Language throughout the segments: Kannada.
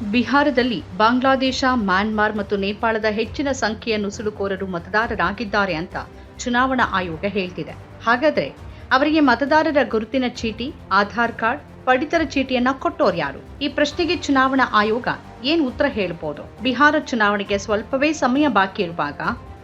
ಬಿಹಾರದಲ್ಲಿ ಬಾಂಗ್ಲಾದೇಶ, ಮ್ಯಾನ್ಮಾರ್ ಮತ್ತು ನೇಪಾಳದ ಹೆಚ್ಚಿನ ಸಂಖ್ಯೆಯ ನುಸುಳುಕೋರರು ಮತದಾರರಾಗಿದ್ದಾರೆ ಅಂತ ಚುನಾವಣಾ ಆಯೋಗ ಹೇಳ್ತಿದೆ. ಹಾಗಾದ್ರೆ ಅವರಿಗೆ ಮತದಾರರ ಗುರುತಿನ ಚೀಟಿ, ಆಧಾರ್ ಕಾರ್ಡ್, ಪಡಿತರ ಚೀಟಿಯನ್ನ ಕೊಟ್ಟೋರು ಯಾರು? ಈ ಪ್ರಶ್ನೆಗೆ ಚುನಾವಣಾ ಆಯೋಗ ಏನ್ ಉತ್ತರ ಹೇಳ್ಬೋದು? ಬಿಹಾರ ಚುನಾವಣೆಗೆ ಸ್ವಲ್ಪವೇ ಸಮಯ ಬಾಕಿ ಇರುವಾಗ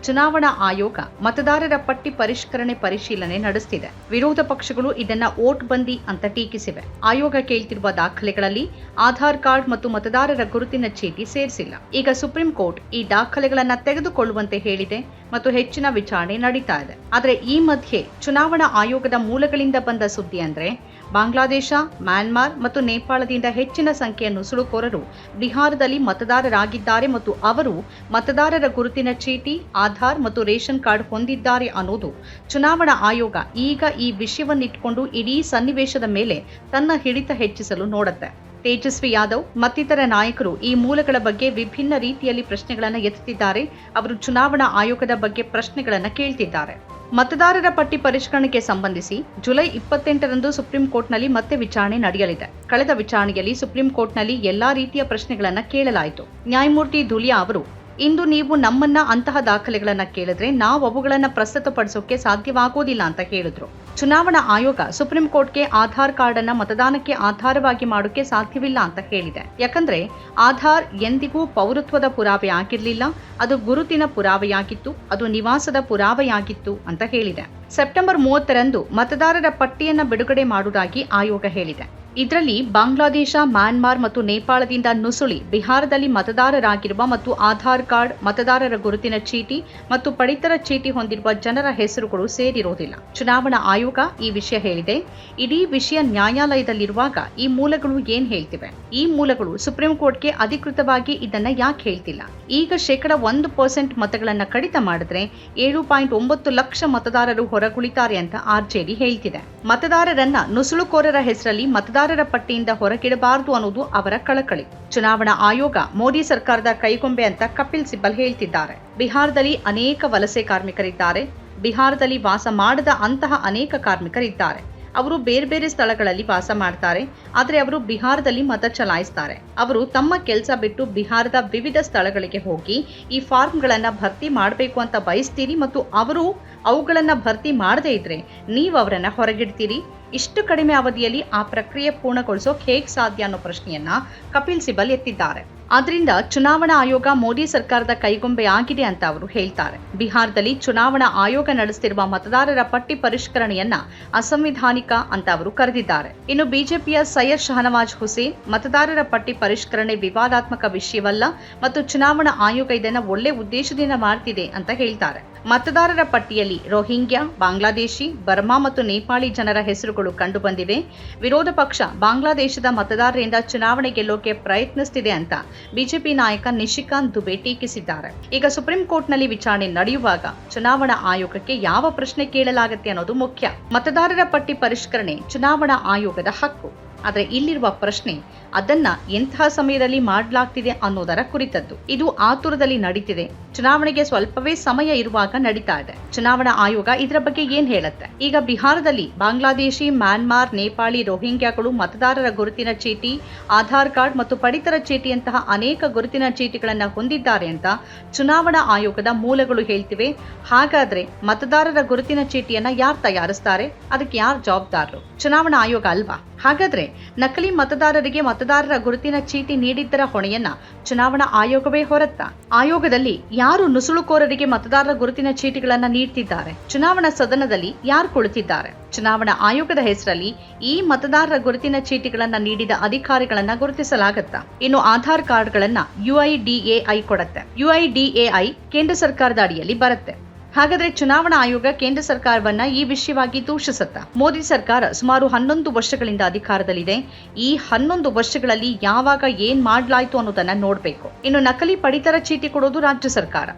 ಚುನಾವಣಾ ಆಯೋಗ ಮತದಾರರ ಪಟ್ಟಿ ಪರಿಷ್ಕರಣೆ ಪರಿಶೀಲನೆ ನಡೆಸುತ್ತಿದೆ ವಿರೋಧ ಪಕ್ಷಗಳು ಇದನ್ನ ಓಟ್ ಬಂದಿ ಅಂತ ಟೀಕಿಸಿವೆ. ಆಯೋಗ ಕೇಳ್ತಿರುವ ದಾಖಲೆಗಳಲ್ಲಿ ಆಧಾರ್ ಕಾರ್ಡ್ ಮತ್ತು ಮತದಾರರ ಗುರುತಿನ ಚೀಟಿ ಸೇರಿಸಿಲ್ಲ. ಈಗ ಸುಪ್ರೀಂ ಕೋರ್ಟ್ ಈ ದಾಖಲೆಗಳನ್ನ ತೆಗೆದುಕೊಳ್ಳುವಂತೆ ಹೇಳಿದೆ ಮತ್ತು ಹೆಚ್ಚಿನ ವಿಚಾರಣೆ ನಡೀತಾ ಇದೆ. ಆದರೆ ಈ ಮಧ್ಯೆ ಚುನಾವಣಾ ಆಯೋಗದ ಮೂಲಗಳಿಂದ ಬಂದ ಸುದ್ದಿ ಅಂದ್ರೆ ಬಾಂಗ್ಲಾದೇಶ, ಮ್ಯಾನ್ಮಾರ್ ಮತ್ತು ನೇಪಾಳದಿಂದ ಹೆಚ್ಚಿನ ಸಂಖ್ಯೆಯ ನುಸುಳುಕೋರರು ಬಿಹಾರದಲ್ಲಿ ಮತದಾರರಾಗಿದ್ದಾರೆ ಮತ್ತು ಅವರು ಮತದಾರರ ಗುರುತಿನ ಚೀಟಿ, ಆಧಾರ್ ಮತ್ತು ರೇಷನ್ ಕಾರ್ಡ್ ಹೊಂದಿದ್ದಾರೆ ಅನ್ನೋದು ಚುನಾವಣಾ ಆಯೋಗ ಈಗ ಈ ವಿಷಯವನ್ನಿಟ್ಟುಕೊಂಡು ಇಡೀ ಸನ್ನಿವೇಶದ ಮೇಲೆ ತನ್ನ ಹಿಡಿತ ಹೆಚ್ಚಿಸಲು ನೋಡುತ್ತೆ. ತೇಜಸ್ವಿ ಯಾದವ್, ಮತ್ತಿತರ ನಾಯಕರು ಈ ಮೂಲಗಳ ಬಗ್ಗೆ ವಿಭಿನ್ನ ರೀತಿಯಲ್ಲಿ ಪ್ರಶ್ನೆಗಳನ್ನು ಎತ್ತುತ್ತಿದ್ದಾರೆ ಅವರು ಚುನಾವಣಾ ಆಯೋಗದ ಬಗ್ಗೆ ಪ್ರಶ್ನೆಗಳನ್ನು ಕೇಳ್ತಿದ್ದಾರೆ. ಮತದಾರರ ಪಟ್ಟಿ ಪರಿಷ್ಕರಣೆಗೆ ಸಂಬಂಧಿಸಿ ಜುಲೈ ಇಪ್ಪತ್ತೆಂಟರಂದು ಸುಪ್ರೀಂ ಕೋರ್ಟ್ನಲ್ಲಿ ಮತ್ತೆ ವಿಚಾರಣೆ ನಡೆಯಲಿದೆ. ಕಳೆದ ವಿಚಾರಣೆಯಲ್ಲಿ ಸುಪ್ರೀಂ ಕೋರ್ಟ್ನಲ್ಲಿ ಎಲ್ಲಾ ರೀತಿಯ ಪ್ರಶ್ನೆಗಳನ್ನು ಕೇಳಲಾಯಿತು. ನ್ಯಾಯಮೂರ್ತಿ ಧುಲಿಯಾ ಅವರು ಇಂದು ನೀವು ನಮ್ಮನ್ನ ಅಂತಹ ದಾಖಲೆಗಳನ್ನ ಕೇಳಿದ್ರೆ ನಾವು ಅವುಗಳನ್ನ ಪ್ರಸ್ತುತಪಡಿಸೋಕೆ ಸಾಧ್ಯವಾಗೋದಿಲ್ಲ ಅಂತ ಹೇಳಿದ್ರು. ಚುನಾವಣಾ ಆಯೋಗ ಸುಪ್ರೀಂ ಕೋರ್ಟ್ಗೆ ಆಧಾರ್ ಕಾರ್ಡ್ ಅನ್ನ ಮತದಾನಕ್ಕೆ ಆಧಾರವಾಗಿ ಮಾಡೋಕೆ ಸಾಧ್ಯವಿಲ್ಲ ಅಂತ ಹೇಳಿದೆ. ಯಾಕಂದ್ರೆ ಆಧಾರ್ ಎಂದಿಗೂ ಪೌರತ್ವದ ಪುರಾವೆ ಆಗಿರಲಿಲ್ಲ, ಅದು ಗುರುತಿನ ಪುರಾವೆಯಾಗಿತ್ತು, ಅದು ನಿವಾಸದ ಪುರಾವೆಯಾಗಿತ್ತು ಅಂತ ಹೇಳಿದೆ. ಸೆಪ್ಟೆಂಬರ್ ಮೂವತ್ತರಂದು ಮತದಾರರ ಪಟ್ಟಿಯನ್ನ ಬಿಡುಗಡೆ ಮಾಡುವುದಾಗಿ ಆಯೋಗ ಹೇಳಿದೆ. ಇದರಲ್ಲಿ ಬಾಂಗ್ಲಾದೇಶ, ಮ್ಯಾನ್ಮಾರ್ ಮತ್ತು ನೇಪಾಳದಿಂದ ನುಸುಳಿ ಬಿಹಾರದಲ್ಲಿ ಮತದಾರರಾಗಿರುವ ಮತ್ತು ಆಧಾರ್ ಕಾರ್ಡ್, ಮತದಾರರ ಗುರುತಿನ ಚೀಟಿ ಮತ್ತು ಪಡಿತರ ಚೀಟಿ ಹೊಂದಿರುವ ಜನರ ಹೆಸರುಗಳು ಸೇರಿರುವುದಿಲ್ಲ ಚುನಾವಣಾ ಆಯೋಗ ಈ ವಿಷಯ ಹೇಳಿದೆ. ಇಡೀ ವಿಷಯ ನ್ಯಾಯಾಲಯದಲ್ಲಿರುವಾಗ ಈ ಮೂಲಗಳು ಏನ್ ಹೇಳ್ತಿವೆ? ಈ ಮೂಲಗಳು ಸುಪ್ರೀಂ ಕೋರ್ಟ್ಗೆ ಅಧಿಕೃತವಾಗಿ ಇದನ್ನ ಯಾಕೆ ಹೇಳ್ತಿಲ್ಲ? ಈಗ ಶೇಕಡ ಒಂದು ಪರ್ಸೆಂಟ್ ಮತಗಳನ್ನು ಕಡಿತ ಮಾಡಿದ್ರೆ ಏಳು ಪಾಯಿಂಟ್ ಒಂಬತ್ತು ಲಕ್ಷ ಮತದಾರರು ಹೊರಗುಳಿತಾರೆ ಅಂತ ಆರ್ಜೆಡಿ ಹೇಳ್ತಿದೆ. ಮತದಾರರನ್ನ ನುಸುಳುಕೋರರ ಹೆಸರಲ್ಲಿ ಮತದಾರರ ಪಟ್ಟಿಯಿಂದ ಹೊರಗಿಡಬಾರದು ಅನ್ನೋದು ಅವರ ಕಳಕಳಿ. ಚುನಾವಣಾ ಆಯೋಗ ಮೋದಿ ಸರ್ಕಾರದ ಕೈಗೊಂಬೆ ಅಂತ ಕಪಿಲ್ ಸಿಬ್ಬಲ್ ಹೇಳ್ತಿದ್ದಾರೆ. ಬಿಹಾರದಲ್ಲಿ ಅನೇಕ ವಲಸೆ ಕಾರ್ಮಿಕರಿದ್ದಾರೆ. ಬಿಹಾರದಲ್ಲಿ ವಾಸ ಮಾಡದ ಅಂತಹ ಅನೇಕ ಕಾರ್ಮಿಕರಿದ್ದಾರೆ. ಅವರು ಬೇರೆ ಬೇರೆ ಸ್ಥಳಗಳಲ್ಲಿ ವಾಸ ಮಾಡ್ತಾರೆ. ಆದರೆ ಅವರು ಬಿಹಾರದಲ್ಲಿ ಮತ ಚಲಾಯಿಸ್ತಾರೆ. ಅವರು ತಮ್ಮ ಕೆಲಸ ಬಿಟ್ಟು ಬಿಹಾರದ ವಿವಿಧ ಸ್ಥಳಗಳಿಗೆ ಹೋಗಿ ಈ ಫಾರ್ಮ್ಗಳನ್ನು ಭರ್ತಿ ಮಾಡಬೇಕು ಅಂತ ಬಯಸ್ತೀರಿ ಮತ್ತು ಅವರು ಅವುಗಳನ್ನ ಭರ್ತಿ ಮಾಡದೇ ಇದ್ದರೆ ನೀವು ಅವರನ್ನು ಹೊರಗಿಡ್ತೀರಿ. ಇಷ್ಟು ಕಡಿಮೆ ಅವಧಿಯಲ್ಲಿ ಆ ಪ್ರಕ್ರಿಯೆ ಪೂರ್ಣಗೊಳಿಸೋಕೆ ಹೇಗೆ ಸಾಧ್ಯ ಅನ್ನೋ ಪ್ರಶ್ನೆಯನ್ನ ಕಪಿಲ್ ಸಿಬಲ್ ಎತ್ತಿದ್ದಾರೆ. ಆದ್ರಿಂದ ಚುನಾವಣಾ ಆಯೋಗ ಮೋದಿ ಸರ್ಕಾರದ ಕೈಗೊಂಬೆ ಆಗಿದೆ ಅಂತ ಅವರು ಹೇಳ್ತಾರೆ. ಬಿಹಾರದಲ್ಲಿ ಚುನಾವಣಾ ಆಯೋಗ ನಡೆಸುತ್ತಿರುವ ಮತದಾರರ ಪಟ್ಟಿ ಪರಿಷ್ಕರಣೆಯನ್ನ ಅಸಂವಿಧಾನಿಕ ಅಂತ ಅವರು ಕರೆದಿದ್ದಾರೆ. ಇನ್ನು ಬಿಜೆಪಿಯ ಸೈಯದ್ ಶಹನವಾಜ್ ಹುಸೇನ್ ಮತದಾರರ ಪಟ್ಟಿ ಪರಿಷ್ಕರಣೆ ವಿವಾದಾತ್ಮಕ ವಿಷಯವಲ್ಲ ಮತ್ತು ಚುನಾವಣಾ ಆಯೋಗ ಇದನ್ನ ಒಳ್ಳೆ ಉದ್ದೇಶದಿಂದ ಮಾಡ್ತಿದೆ ಅಂತ ಹೇಳ್ತಾರೆ. ಮತದಾರರ ಪಟ್ಟಿಯಲ್ಲಿ ರೋಹಿಂಗ್ಯಾ, ಬಾಂಗ್ಲಾದೇಶಿ, ಬರ್ಮಾ ಮತ್ತು ನೇಪಾಳಿ ಜನರ ಹೆಸರುಗಳು ಕಂಡುಬಂದಿವೆ. ವಿರೋಧ ಪಕ್ಷ ಬಾಂಗ್ಲಾದೇಶದ ಮತದಾರರಿಂದ ಚುನಾವಣೆ ಗೆಲ್ಲೋಕೆ ಪ್ರಯತ್ನಿಸುತ್ತಿದೆ ಅಂತ ಬಿಜೆಪಿ ನಾಯಕ ನಿಶಿಕಾಂತ್ ದುಬೆ ಟೀಕಿಸಿದ್ದಾರೆ. ಈಗ ಸುಪ್ರೀಂ ಕೋರ್ಟ್ನಲ್ಲಿ ವಿಚಾರಣೆ ನಡೆಯುವಾಗ ಚುನಾವಣಾ ಆಯೋಗಕ್ಕೆ ಯಾವ ಪ್ರಶ್ನೆ ಕೇಳಲಾಗುತ್ತೆ ಅನ್ನೋದು ಮುಖ್ಯ. ಮತದಾರರ ಪಟ್ಟಿ ಪರಿಷ್ಕರಣೆ ಚುನಾವಣಾ ಆಯೋಗದ ಹಕ್ಕು. ಆದರೆ ಇಲ್ಲಿರುವ ಪ್ರಶ್ನೆ, ಅದನ್ನ ಎಂತಹ ಸಮಯದಲ್ಲಿ ಮಾಡಲಾಗ್ತಿದೆ ಅನ್ನೋದರ ಕುರಿತದ್ದು. ಇದು ಆತುರದಲ್ಲಿ ನಡೀತಿದೆ. ಚುನಾವಣೆಗೆ ಸ್ವಲ್ಪವೇ ಸಮಯ ಇರುವಾಗ ನಡೀತಾ ಇದೆ. ಚುನಾವಣಾ ಆಯೋಗ ಇದರ ಬಗ್ಗೆ ಏನ್ ಹೇಳುತ್ತೆ? ಈಗ ಬಿಹಾರದಲ್ಲಿ ಬಾಂಗ್ಲಾದೇಶಿ, ಮ್ಯಾನ್ಮಾರ್, ನೇಪಾಳಿ ರೋಹಿಂಗ್ಯಾಗಳು ಮತದಾರರ ಗುರುತಿನ ಚೀಟಿ, ಆಧಾರ್ ಕಾರ್ಡ್ ಮತ್ತು ಪಡಿತರ ಚೀಟಿಯಂತಹ ಅನೇಕ ಗುರುತಿನ ಚೀಟಿಗಳನ್ನ ಹೊಂದಿದ್ದಾರೆ ಅಂತ ಚುನಾವಣಾ ಆಯೋಗದ ಮೂಲಗಳು ಹೇಳ್ತಿವೆ. ಹಾಗಾದ್ರೆ ಮತದಾರರ ಗುರುತಿನ ಚೀಟಿಯನ್ನ ಯಾರು ತಯಾರಿಸ್ತಾರೆ? ಅದಕ್ಕೆ ಯಾರು ಜವಾಬ್ದಾರರು? ಚುನಾವಣಾ ಆಯೋಗ ಅಲ್ವಾ? ಹಾಗಾದ್ರೆ ನಕಲಿ ಮತದಾರರಿಗೆ ಮತದಾರರ ಗುರುತಿನ ಚೀಟಿ ನೀಡಿದ್ದರ ಹೊಣೆಯನ್ನ ಚುನಾವಣಾ ಆಯೋಗವೇ ಹೊರತ್ತ? ಆಯೋಗದಲ್ಲಿ ಯಾರು ನುಸುಳುಕೋರರಿಗೆ ಮತದಾರರ ಗುರುತಿನ ಚೀಟಿಗಳನ್ನ ನೀಡ್ತಿದ್ದಾರೆ? ಚುನಾವಣಾ ಸದನದಲ್ಲಿ ಯಾರು ಕುಳಿತಿದ್ದಾರೆ? ಚುನಾವಣಾ ಆಯೋಗದ ಹೆಸರಲ್ಲಿ ಈ ಮತದಾರರ ಗುರುತಿನ ಚೀಟಿಗಳನ್ನು ನೀಡಿದ ಅಧಿಕಾರಿಗಳನ್ನ ಗುರುತಿಸಲಾಗುತ್ತಾ? ಇನ್ನು ಆಧಾರ್ ಕಾರ್ಡ್ಗಳನ್ನ ಯುಐಡಿಎಐ ಕೊಡತ್ತೆ. ಯುಐಡಿಎಐ ಕೇಂದ್ರ ಸರ್ಕಾರದ ಅಡಿಯಲ್ಲಿ ಬರುತ್ತೆ. ಹಾಗಾದ್ರೆ ಚುನಾವಣಾ ಆಯೋಗ ಕೇಂದ್ರ ಸರ್ಕಾರವನ್ನ ಈ ವಿಷಯವಾಗಿ ದೂಷಿಸುತ್ತ? ಮೋದಿ ಸರ್ಕಾರ ಸುಮಾರು ಹನ್ನೊಂದು ವರ್ಷಗಳಿಂದ ಅಧಿಕಾರದಲ್ಲಿದೆ. ಈ ಹನ್ನೊಂದು ವರ್ಷಗಳಲ್ಲಿ ಯಾವಾಗ ಏನ್ ಮಾಡ್ಲಾಯ್ತು ಅನ್ನೋದನ್ನ ನೋಡಬೇಕು. ಇನ್ನು ನಕಲಿ ಪಡಿತರ ಚೀಟಿ ಕೊಡೋದು ರಾಜ್ಯ ಸರ್ಕಾರ.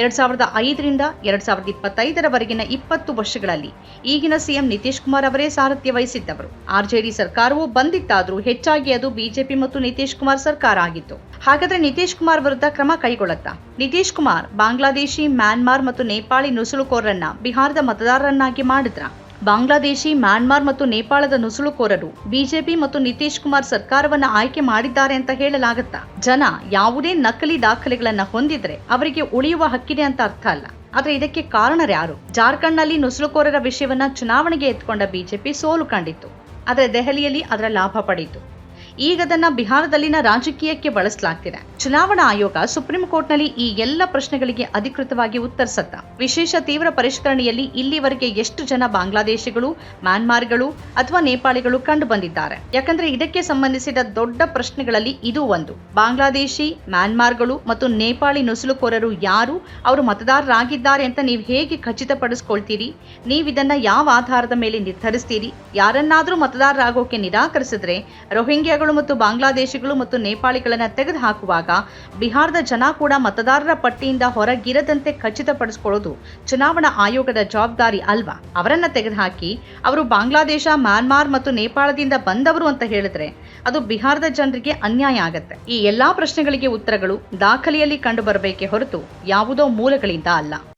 ಎರಡ್ ಸಾವಿರದ ಐದರಿಂದ ಎರಡ್ ಸಾವಿರದ ಇಪ್ಪತ್ತೈದರವರೆಗಿನ ಇಪ್ಪತ್ತು ವರ್ಷಗಳಲ್ಲಿ ಈಗಿನ ಸಿಎಂ ನಿತೀಶ್ ಕುಮಾರ್ ಅವರೇ ಸಾರಥ್ಯ ವಹಿಸಿದ್ದವರು. ಆರ್ಜೆಡಿ ಸರ್ಕಾರವು ಬಂದಿತ್ತಾದರೂ ಹೆಚ್ಚಾಗಿ ಅದು ಬಿಜೆಪಿ ಮತ್ತು ನಿತೀಶ್ ಕುಮಾರ್ ಸರ್ಕಾರ ಆಗಿತ್ತು. ಹಾಗಾದ್ರೆ ನಿತೀಶ್ ಕುಮಾರ್ ವಿರುದ್ಧ ಕ್ರಮ ಕೈಗೊಳ್ಳುತ್ತಾ? ನಿತೀಶ್ ಕುಮಾರ್ ಬಾಂಗ್ಲಾದೇಶಿ, ಮ್ಯಾನ್ಮಾರ್ ಮತ್ತು ನೇಪಾಳಿ ನುಸುಳುಕೋರರನ್ನ ಬಿಹಾರದ ಮತದಾರರನ್ನಾಗಿ ಮಾಡಿದ್ರ? ಬಾಂಗ್ಲಾದೇಶಿ ಮ್ಯಾನ್ಮಾರ್ ಮತ್ತು ನೇಪಾಳದ ನುಸುಳುಕೋರರು ಬಿಜೆಪಿ ಮತ್ತು ನಿತೀಶ್ ಕುಮಾರ್ ಸರ್ಕಾರವನ್ನು ಆಯ್ಕೆ ಮಾಡಿದ್ದಾರೆ ಅಂತ ಹೇಳಲಾಗತ್ತಾ? ಜನ ಯಾವುದೇ ನಕಲಿ ದಾಖಲೆಗಳನ್ನ ಹೊಂದಿದ್ರೆ ಅವರಿಗೆ ಉಳಿಯುವ ಹಕ್ಕಿದೆ ಅಂತ ಅರ್ಥ ಅಲ್ಲ. ಆದ್ರೆ ಇದಕ್ಕೆ ಕಾರಣರ್ಯಾರು ಜಾರ್ಖಂಡ್ನಲ್ಲಿ ನುಸುಳುಕೋರರ ವಿಷಯವನ್ನ ಚುನಾವಣೆಗೆ ಎತ್ಕೊಂಡ ಬಿಜೆಪಿ ಸೋಲು ಕಂಡಿತ್ತು. ಆದರೆ ದೆಹಲಿಯಲ್ಲಿ ಅದರ ಲಾಭ ಪಡೆಯಿತು ಈಗ ಅದನ್ನ ಬಿಹಾರದಲ್ಲಿನ ರಾಜಕೀಯಕ್ಕೆ ಬಳಸಲಾಗ್ತಿದೆ. ಚುನಾವಣಾ ಆಯೋಗ ಸುಪ್ರೀಂ ಕೋರ್ಟ್ನಲ್ಲಿ ಈ ಎಲ್ಲ ಪ್ರಶ್ನೆಗಳಿಗೆ ಅಧಿಕೃತವಾಗಿ ಉತ್ತರಿಸತ್ತ ವಿಶೇಷ ತೀವ್ರ ಪರಿಷ್ಕರಣೆಯಲ್ಲಿ ಇಲ್ಲಿವರೆಗೆ ಎಷ್ಟು ಜನ ಬಾಂಗ್ಲಾದೇಶಿಗಳು, ಮ್ಯಾನ್ಮಾರ್ಗಳು ಅಥವಾ ನೇಪಾಳಿಗಳು ಕಂಡು ಬಂದಿದ್ದಾರೆ? ಯಾಕಂದ್ರೆ ಇದಕ್ಕೆ ಸಂಬಂಧಿಸಿದ ದೊಡ್ಡ ಪ್ರಶ್ನೆಗಳಲ್ಲಿ ಇದು ಒಂದು. ಬಾಂಗ್ಲಾದೇಶಿ, ಮ್ಯಾನ್ಮಾರ್ಗಳು ಮತ್ತು ನೇಪಾಳಿ ನುಸುಳುಕೋರರು ಯಾರು? ಅವರು ಮತದಾರರಾಗಿದ್ದಾರೆ ಅಂತ ನೀವು ಹೇಗೆ ಖಚಿತಪಡಿಸ್ಕೊಳ್ತೀರಿ? ನೀವು ಇದನ್ನ ಯಾವ ಆಧಾರದ ಮೇಲೆ ನಿರ್ಧರಿಸ್ತೀರಿ? ಯಾರನ್ನಾದ್ರೂ ಮತದಾರರಾಗೋಕೆ ನಿರಾಕರಿಸಿದ್ರೆ ರೋಹಿಂಗ್ಯಾಗಳು ಮತ್ತು ಬಾಂಗ್ಲಾದೇಶಿಗಳು ಮತ್ತು ನೇಪಾಳಿಗಳನ್ನು ತೆಗೆದುಹಾಕುವಾಗ ಬಿಹಾರದ ಜನ ಕೂಡ ಮತದಾರರ ಪಟ್ಟಿಯಿಂದ ಹೊರಗಿರದಂತೆ ಖಚಿತಪಡಿಸಿಕೊಳ್ಳೋದು ಚುನಾವಣಾ ಆಯೋಗದ ಜವಾಬ್ದಾರಿ ಅಲ್ವಾ? ಅವರನ್ನ ತೆಗೆದುಹಾಕಿ ಅವರು ಬಾಂಗ್ಲಾದೇಶ, ಮ್ಯಾನ್ಮಾರ್ ಮತ್ತು ನೇಪಾಳದಿಂದ ಬಂದವರು ಅಂತ ಹೇಳಿದ್ರೆ ಅದು ಬಿಹಾರದ ಜನರಿಗೆ ಅನ್ಯಾಯ ಆಗತ್ತೆ. ಈ ಎಲ್ಲಾ ಪ್ರಶ್ನೆಗಳಿಗೆ ಉತ್ತರಗಳು ದಾಖಲೆಯಲ್ಲಿ ಕಂಡುಬರಬೇಕೇ ಹೊರತು ಯಾವುದೋ ಮೂಲಗಳಿಂದ ಅಲ್ಲ.